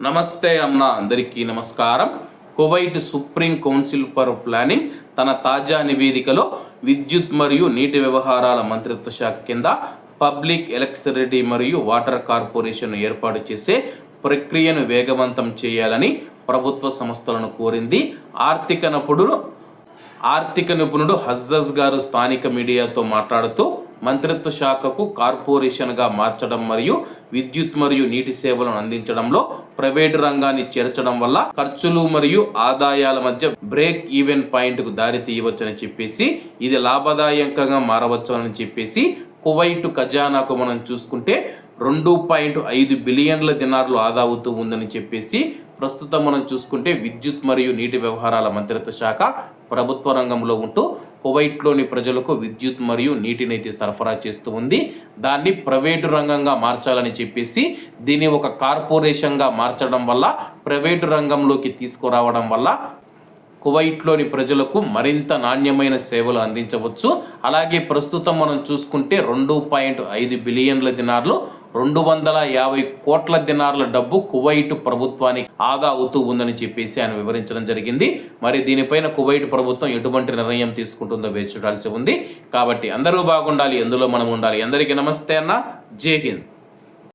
నమస్తే అన్న అందరికీ నమస్కారం. Kuwait supreme council for planning తన తాజా నివేదికలో విద్యుత్ మరియు నీటి వ్యవహారాల మంత్రిత్వ శాఖ కింద పబ్లిక్ ఎలక్ట్రిసిటీ మరియు వాటర్ కార్పొరేషన్ ఏర్పాటు చేసే ప్రక్రియను వేగవంతం చేయాలని ప్రభుత్వ సంస్థలను కోరింది. ఆర్థిక నపుడు ఆర్థిక నిపుణుడు హజ్జజ్ గారు స్థానిక మీడియాతో మాట్లాడుతూ మంత్రిత్వ శాఖకు కార్పొరేషన్గా మార్చడం మరియు విద్యుత్ మరియు నీటి సేవలను అందించడంలో ప్రైవేటు రంగాన్ని చేర్చడం వల్ల ఖర్చులు మరియు ఆదాయాల మధ్య బ్రేక్ ఈవెన్ పాయింట్కు దారి తీయవచ్చని చెప్పేసి ఇది లాభదాయకంగా మారవచ్చు అని చెప్పేసి కువైట్ ఖజానాకు మనం చూసుకుంటే రెండు పాయింట్ ఐదు బిలియన్ల దినార్లు ఆదా అవుతూ ఉందని చెప్పేసి ప్రస్తుతం మనం చూసుకుంటే విద్యుత్ మరియు నీటి వ్యవహారాల మంత్రిత్వ శాఖ ప్రభుత్వ రంగంలో ఉంటూ కువైట్లోని ప్రజలకు విద్యుత్ మరియు నీటినైతే సరఫరా చేస్తూ ఉంది. దాన్ని ప్రైవేటు రంగంగా మార్చాలని చెప్పేసి దీన్ని ఒక కార్పొరేషన్గా మార్చడం వల్ల ప్రైవేటు రంగంలోకి తీసుకురావడం వల్ల కువైట్లోని ప్రజలకు మరింత నాణ్యమైన సేవలు అందించవచ్చు. అలాగే ప్రస్తుతం మనం చూసుకుంటే రెండు పాయింట్ ఐదు బిలియన్ల దినార్లు రెండు వందల యాభై కోట్ల దినార్ల డబ్బు కువైట్ ప్రభుత్వానికి ఆదా అవుతూ ఉందని చెప్పేసి ఆయన వివరించడం జరిగింది. మరి దీనిపైన కువైట్ ప్రభుత్వం ఎటువంటి నిర్ణయం తీసుకుంటుందో వేచి చూడాల్సి ఉంది. కాబట్టి అందరూ బాగుండాలి ఎందులో మనం ఉండాలి. అందరికీ నమస్తే అన్న. జై హింద్.